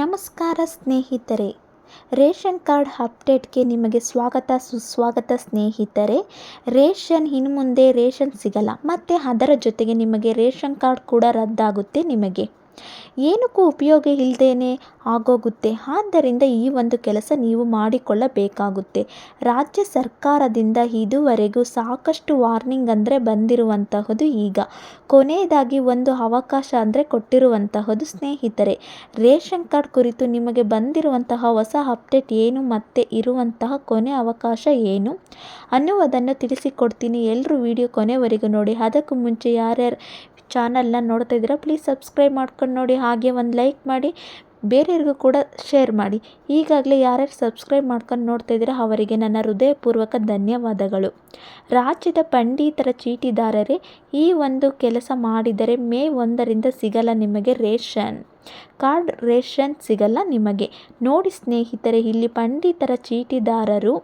ನಮಸ್ಕಾರ ಸ್ನೇಹಿತರೆ. Ration card ಅಪ್ಡೇಟ್ಗೆ ನಿಮಗೆ ಸ್ವಾಗತ, ಸುಸ್ವಾಗತ ಸ್ನೇಹಿತರೆ. ರೇಷನ್ ಇನ್ನು ಮುಂದೆ ರೇಷನ್ ಸಿಗಲ್ಲ, ಮತ್ತು ಅದರ ಜೊತೆಗೆ ನಿಮಗೆ ರೇಷನ್ ಕಾರ್ಡ್ ಕೂಡ ರದ್ದಾಗುತ್ತೆ ನಿಮಗೆ. ಏನಕ್ಕೂ ಉಪಯೋಗ ಇಲ್ಲದೇನೆ ಆಗೋಗುತ್ತೆ. ಆದ್ದರಿಂದ ಈ ಒಂದು ಕೆಲಸ ನೀವು ಮಾಡಿಕೊಳ್ಳಬೇಕಾಗುತ್ತೆ. ರಾಜ್ಯ ಸರ್ಕಾರದಿಂದ ಇದುವರೆಗೂ ಸಾಕಷ್ಟು ವಾರ್ನಿಂಗ್ ಅಂದರೆ ಬಂದಿರುವಂತಹದ್ದು ಈಗ. ಕೊನೆಯದಾಗಿ ಒಂದು ಅವಕಾಶ ಅಂದರೆ ಕೊಟ್ಟಿರುವಂತಹದ್ದು ಸ್ನೇಹಿತರೆ, ರೇಷನ್ ಕಾರ್ಡ್ ಕುರಿತು ನಿಮಗೆ ಬಂದಿರುವಂತಹ ಹೊಸ ಅಪ್ಡೇಟ್ ಏನು ಮತ್ತೆ ಇರುವಂತಹ ಕೊನೆ ಅವಕಾಶ ಏನು ಅನ್ನುವುದನ್ನು ತಿಳಿಸಿಕೊಡ್ತೀನಿ. ಎಲ್ಲರೂ ವಿಡಿಯೋ ಕೊನೆವರೆಗೂ ನೋಡಿ. ಅದಕ್ಕೂ ಮುಂಚೆ ಯಾರ್ಯಾರು ಚಾನಲ್ನ ನೋಡ್ತಾ ಇದ್ದೀರಾ ಪ್ಲೀಸ್ ಸಬ್ಸ್ಕ್ರೈಬ್ ಮಾಡ್ಕೊಂಡು ನೋಡಿ, ಹಾಗೆ ಒಂದು ಲೈಕ್ ಮಾಡಿ, ಬೇರೆಯವ್ರಿಗೂ ಕೂಡ ಶೇರ್ ಮಾಡಿ. ಈಗಾಗಲೇ ಯಾರ್ಯಾರು ಸಬ್ಸ್ಕ್ರೈಬ್ ಮಾಡ್ಕೊಂಡು ನೋಡ್ತಾ ಇದ್ದೀರಾ, ಅವರಿಗೆ ನನ್ನ ಹೃದಯಪೂರ್ವಕ ಧನ್ಯವಾದಗಳು. ರಾಜ್ಯದ ಪಂಡಿತರ ಚೀಟಿದಾರರೇ, ಈ ಒಂದು ಕೆಲಸ ಮಾಡಿದರೆ ಮೇ ಒಂದರಿಂದ ಸಿಗಲ್ಲ ನಿಮಗೆ ರೇಷನ್. ಕಾರ್ಡ್ ರೇಷನ್ ಸಿಗಲ್ಲ ನಿಮಗೆ. ನೋಡಿ ಸ್ನೇಹಿತರೆ, ಇಲ್ಲಿ ಪಂಡಿತರ ಚೀಟಿದಾರರು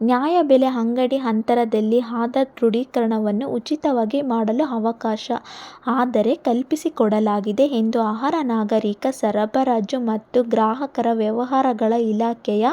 ನ್ಯಾಯಬೆಲೆ ಅಂಗಡಿ ಅಂತರದಲ್ಲಿ ಆಧಾರ್ ದೃಢೀಕರಣವನ್ನು ಉಚಿತವಾಗಿ ಮಾಡಲು ಅವಕಾಶ ಆದರೆ ಕಲ್ಪಿಸಿಕೊಡಲಾಗಿದೆ ಎಂದು ಆಹಾರ ನಾಗರಿಕ ಸರಬರಾಜು ಮತ್ತು ಗ್ರಾಹಕರ ವ್ಯವಹಾರಗಳ ಇಲಾಖೆಯ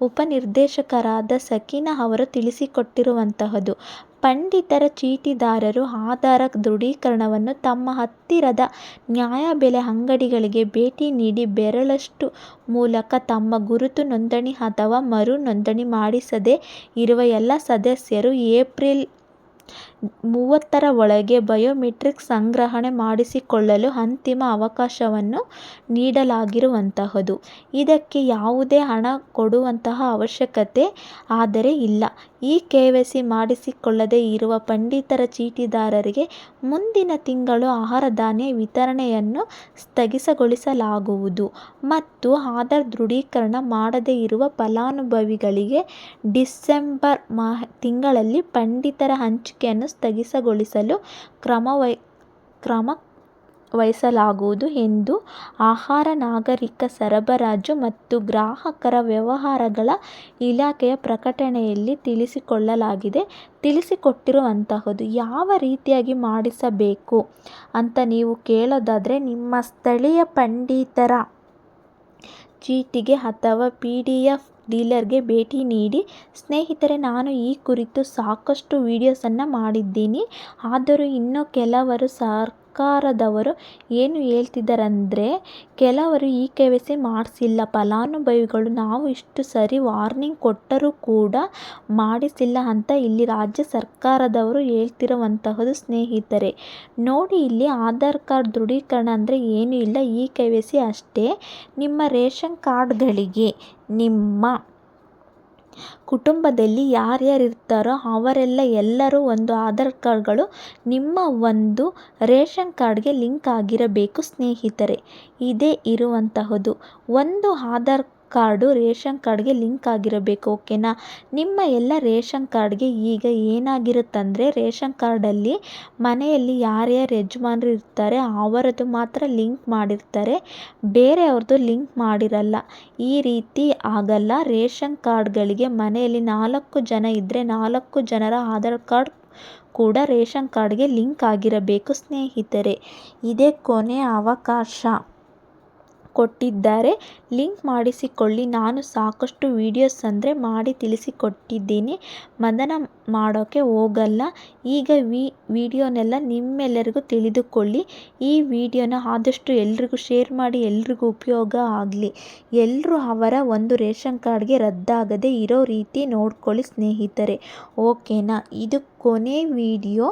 ಉಪನಿರ್ದೇಶಕರಾದ ಸಕೀನಾ ಅವರು ತಿಳಿಸಿಕೊಟ್ಟಿರುವಂತಹದ್ದು. ಪಂಡಿತರ ಚೀಟಿದಾರರು ಆಧಾರ ದೃಢೀಕರಣವನ್ನು ತಮ್ಮ ಹತ್ತಿರದ ನ್ಯಾಯಬೆಲೆ ಅಂಗಡಿಗಳಿಗೆ ಭೇಟಿ ನೀಡಿ ಬೆರಳಷ್ಟು ಮೂಲಕ ತಮ್ಮ ಗುರುತು ನೋಂದಣಿ ಅಥವಾ ಮರು ನೋಂದಣಿ ಮಾಡಿಸದೇ ಇರುವ ಎಲ್ಲ ಸದಸ್ಯರು ಏಪ್ರಿಲ್ ಮೂವತ್ತರ ಒಳಗೆ ಬಯೋಮೆಟ್ರಿಕ್ ಸಂಗ್ರಹಣೆ ಮಾಡಿಸಿಕೊಳ್ಳಲು ಅಂತಿಮ ಅವಕಾಶವನ್ನು ನೀಡಲಾಗಿರುವಂತಹದು ಇದಕ್ಕೆ ಯಾವುದೇ ಹಣ ಕೊಡುವಂತಹ ಅವಶ್ಯಕತೆ ಆದರೆ ಇಲ್ಲ. ಈ ಕೆವೈಸಿ ಮಾಡಿಸಿಕೊಳ್ಳದೇ ಇರುವ ಪಂಡಿತರ ಚೀಟಿದಾರರಿಗೆ ಮುಂದಿನ ತಿಂಗಳು ಆಹಾರ ಧಾನ್ಯ ವಿತರಣೆಯನ್ನು ಸ್ಥಗಿತಗೊಳಿಸಲಾಗುವುದು ಮತ್ತು ಆಧಾರ್ ದೃಢೀಕರಣ ಮಾಡದೇ ಇರುವ ಫಲಾನುಭವಿಗಳಿಗೆ ಡಿಸೆಂಬರ್ ತಿಂಗಳಲ್ಲಿ ಪಂಡಿತರ ಹಂಚಿಕೆಯನ್ನು ಸ್ಥಗಿತಗೊಳಿಸಲು ಕ್ರಮ ವಹಿಸಲಾಗುವುದು ಎಂದು ಆಹಾರ, ನಾಗರಿಕ ಸರಬರಾಜು ಮತ್ತು ಗ್ರಾಹಕರ ವ್ಯವಹಾರಗಳ ಇಲಾಖೆಯ ಪ್ರಕಟಣೆಯಲ್ಲಿ ತಿಳಿಸಿಕೊಳ್ಳಲಾಗಿದೆ ತಿಳಿಸಿಕೊಟ್ಟಿರುವಂತಹದ್ದು. ಯಾವ ರೀತಿಯಾಗಿ ಮಾಡಿಸಬೇಕು ಅಂತ ನೀವು ಕೇಳೋದಾದರೆ ನಿಮ್ಮ ಸ್ಥಳೀಯ ಪಂಡಿತರ ಚೀಟಿಗೆ ಅಥವಾ ಪಿ ಡಿ ಎಫ್ ಡೀಲರ್ಗೆ ಭೇಟಿ ನೀಡಿ. ಸ್ನೇಹಿತರೆ ನಾನು ಈ ಕುರಿತು ಸಾಕಷ್ಟು ವೀಡಿಯೋಸನ್ನು ಮಾಡಿದ್ದೀನಿ ಆದರೂ ಇನ್ನೂ ಕೆಲವರು ಸರ್ಕಾರದವರು ಏನು ಹೇಳ್ತಿದ್ದಾರಂದರೆ, ಕೆಲವರು ಇ ಕೆ ವೈ ಸಿ ಮಾಡಿಸಿಲ್ಲ ಫಲಾನುಭವಿಗಳು ನಾವು ಇಷ್ಟು ಸರಿ ವಾರ್ನಿಂಗ್ ಕೊಟ್ಟರೂ ಕೂಡ ಮಾಡಿಸಿಲ್ಲ ಅಂತ ಇಲ್ಲಿ ರಾಜ್ಯ ಸರ್ಕಾರದವರು ಹೇಳ್ತಿರುವಂತಹದ್ದು ಸ್ನೇಹಿತರೆ. ನೋಡಿ ಇಲ್ಲಿ ಆಧಾರ್ ಕಾರ್ಡ್ ದೃಢೀಕರಣ ಅಂದರೆ ಏನೂ ಇಲ್ಲ ಇ ಕೆ ವೈ ಸಿ ಅಷ್ಟೇ. ನಿಮ್ಮ ರೇಷನ್ ಕಾರ್ಡ್ಗಳಿಗೆ ನಿಮ್ಮ ಕುಟುಂಬದಲ್ಲಿ ಯಾರ್ಯಾರಿರ್ತಾರೋ ಅವರೆಲ್ಲ ಎಲ್ಲರೂ ಒಂದು ಆಧಾರ್ ಕಾರ್ಡ್ಗಳು ನಿಮ್ಮ ಒಂದು ರೇಷನ್ ಕಾರ್ಡ್ಗೆ ಲಿಂಕ್ ಆಗಿರಬೇಕು ಸ್ನೇಹಿತರೆ. ಇದೇ ಇರುವಂತಹದ್ದು. ಒಂದು ಆಧಾರ್ ಕಾರ್ಡು ರೇಷನ್ ಕಾರ್ಡ್ಗೆ ಲಿಂಕ್ ಆಗಿರಬೇಕು, ಓಕೆನಾ. ನಿಮ್ಮ ಎಲ್ಲ ರೇಷನ್ ಕಾರ್ಡ್ಗೆ ಈಗ ಏನಾಗಿರುತ್ತಂದರೆ, ರೇಷನ್ ಕಾರ್ಡಲ್ಲಿ ಮನೆಯಲ್ಲಿ ಯಾರ್ಯಾರು ಯಜಮಾನರು ಇರ್ತಾರೆ ಅವರದ್ದು ಮಾತ್ರ ಲಿಂಕ್ ಮಾಡಿರ್ತಾರೆ ಬೇರೆಯವ್ರದ್ದು ಲಿಂಕ್ ಮಾಡಿರಲ್ಲ. ಈ ರೀತಿ ಆಗಲ್ಲ ರೇಷನ್ ಕಾರ್ಡ್ಗಳಿಗೆ ಮನೆಯಲ್ಲಿ ನಾಲ್ಕು ಜನ ಇದ್ದರೆ ನಾಲ್ಕು ಜನರ ಆಧಾರ್ ಕಾರ್ಡ್ ಕೂಡ ರೇಷನ್ ಕಾರ್ಡ್ಗೆ ಲಿಂಕ್ ಆಗಿರಬೇಕು, ಸ್ನೇಹಿತರೆ. ಇದೇ ಕೊನೆ ಅವಕಾಶ ಕೊಟ್ಟಿದ್ದಾರೆ ಲಿಂಕ್ ಮಾಡಿಸಿಕೊಳ್ಳಿ. ನಾನು ಸಾಕಷ್ಟು ವೀಡಿಯೋಸ್ ಅಂದರೆ ಮಾಡಿ ತಿಳಿಸಿಕೊಟ್ಟಿದ್ದೀನಿ ಮದನ ಮಾಡೋಕ್ಕೆ ಹೋಗಲ್ಲ. ಈಗ ವಿಡಿಯೋನೆಲ್ಲ ನಿಮ್ಮೆಲ್ಲರಿಗೂ ತಿಳಿದುಕೊಳ್ಳಿ. ಈ ವಿಡಿಯೋನ ಆದಷ್ಟು ಎಲ್ರಿಗೂ ಶೇರ್ ಮಾಡಿ, ಎಲ್ರಿಗೂ ಉಪಯೋಗ ಆಗಲಿ. ಎಲ್ಲರೂ ಅವರ ಒಂದು ರೇಷನ್ ಕಾರ್ಡ್ಗೆ ರದ್ದಾಗದೆ ಇರೋ ರೀತಿ ನೋಡ್ಕೊಳ್ಳಿ ಸ್ನೇಹಿತರೆ ಓಕೆನಾ. ಇದು ಕೊನೆ ವೀಡಿಯೋ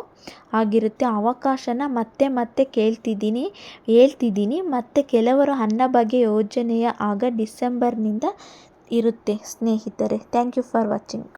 ಆಗಿರುತ್ತೆ. ಅವಕಾಶನ ಮತ್ತೆ ಮತ್ತೆ ಕೇಳ್ತಿದ್ದೀನಿ, ಹೇಳ್ತಿದ್ದೀನಿ ಮತ್ತು ಕೆಲವರು ಅನ್ನಭಾಗ್ಯ ಯೋಜನೆಯ ಆಗ ಡಿಸೆಂಬರ್ನಿಂದ ಇರುತ್ತೆ, ಸ್ನೇಹಿತರೆ. Thank you for watching.